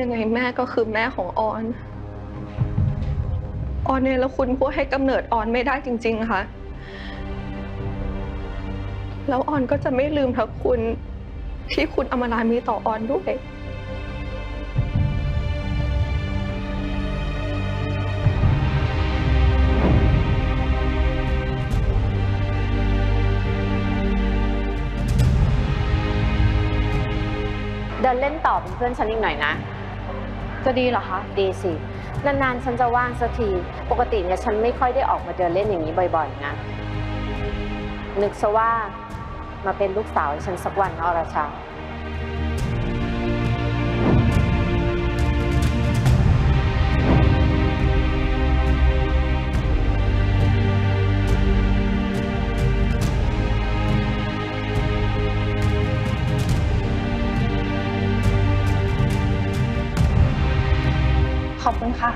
ยังไงแม่ก็คือแม่ของออน ออนเนี่ยแล้วคุณผู้ให้กำเนิดออนไม่ได้จริง ๆ ค่ะ แล้วออนก็จะไม่ลืมพระคุณที่คุณอมรามีต่อออนด้วยเดินเล่นต่อเป็นเพื่อนฉันอีกหน่อยนะ จะดีเหรอคะ ดีสิ นานๆ ฉันจะว่างสักที ปกติเนี่ยฉันไม่ค่อยได้ออกมาเดินเล่นอย่างนี้บ่อยๆนะ นึกซะว่ามาเป็นลูกสาวให้ฉันสักวันนะอรชา ขอบคุณค่ะ